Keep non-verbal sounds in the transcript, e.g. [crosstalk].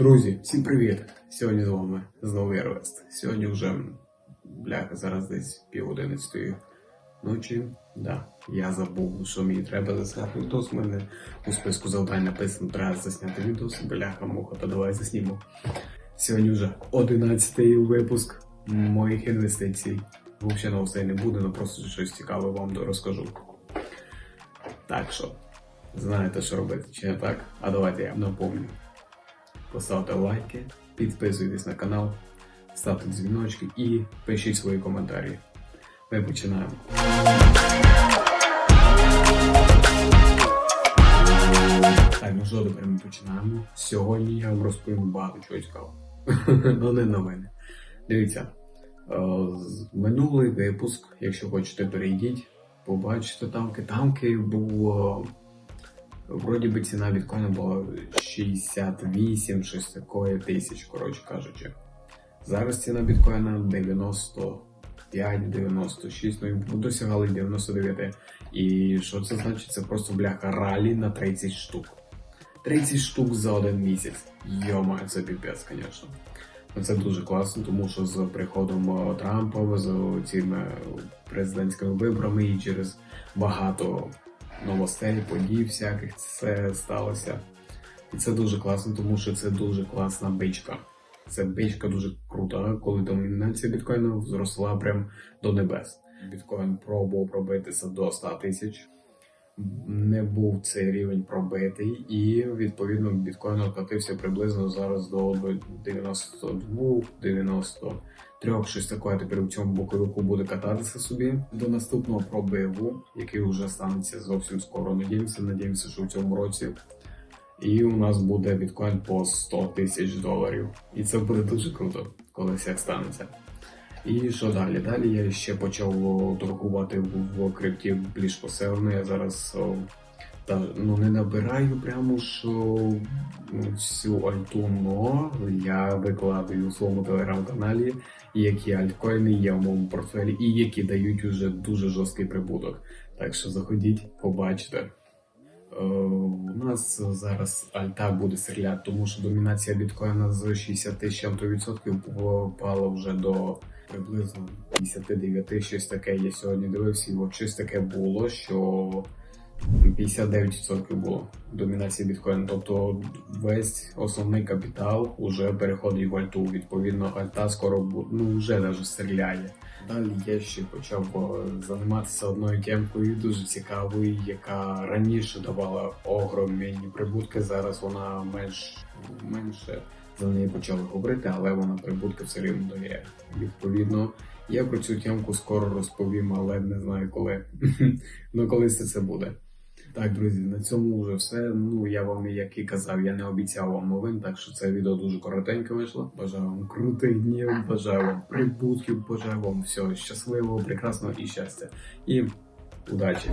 Друзі, всім привіт! Сьогодні з вами знову Єрвест. Сьогодні вже бляха, зараз десь пів одинадцятої ночі. Да, я забув, що мені треба засняти відос. У мене у списку завдань написано, треба засняти відос. Бляха, муха, то давай заснімемо. Сьогодні вже одинадцятий випуск моїх інвестицій. Взагалі новостей не буде, але просто щось цікаве вам розкажу. Так що, знаєте, що робити, чи не так? А давайте я напомню. Поставте лайки, підписуйтесь на канал, ставте дзвіночки і пишіть свої коментарі. Ми починаємо. Так, ну що тепер ми починаємо. Сьогодні я вам розповім багато чого цікавого. [laughs] Ну не новини. Дивіться, е, минулий випуск, якщо хочете, перейдіть, побачите тамки. Тамки був. Вроді би ціна біткоїна була 68, щось такое тисяч, коротше кажучи. Зараз ціна біткоїна 95, 96, ну і досягали 99. І що це значить? Це просто бляха ралі на 30 штук. 30 штук за один місяць. Йома, це піпець, звісно. Це дуже класно, тому що з приходом е, Трампа, з цими президентськими виборами і через багато новостей, подій всяких це сталося. І це дуже класно, тому що це дуже класна бичка. Це бичка дуже крута, коли домінація біткоїну зросла прям до небес. Біткоін пробував пробитися до 100 тисяч. Не був цей рівень пробитий, і відповідно біткоін откатився приблизно зараз до 92, 93, щось таке. Тепер в цьому боковику буде кататися собі до наступного пробиву, який вже станеться зовсім скоро. Надіємося, надіємося, що в цьому році. І у нас буде біткоін по 100 тисяч доларів. І це буде дуже круто, коли все станеться. І що далі? Далі я ще почав торгувати в, крипті більш посилено. Я зараз та, ну, не набираю прямо що всю альту, но я викладаю у своєму телеграм-каналі, які альткоїни є в моєму портфелі, і які дають уже дуже жорсткий прибуток. Так що заходіть, побачите. Е, У нас зараз альта буде стріляти, тому що домінація біткоїна з 60 з чим-то відсотків впала вже до приблизно 59, щось таке. Я сьогодні дивився, і от щось таке було, що 59% було домінації біткоїна. Тобто весь основний капітал вже переходить в альту. Відповідно, альта скоро ну вже навіть стріляє. Далі я ще почав е, займатися одною темкою дуже цікавою, яка раніше давала огромні прибутки. Зараз вона менш менше за неї почали говорити, але вона прибутки все рівно дає. Відповідно, я про цю темку скоро розповім, але не знаю коли. [laughs] ну колись це буде. Так, друзі, на цьому вже все. Ну я вам, як і казав, я не обіцяв вам новин, так що це відео дуже коротеньке вийшло. Бажаю вам крутих днів, бажаю вам прибутків, бажаю вам всього щасливого, прекрасного і щастя. І удачі!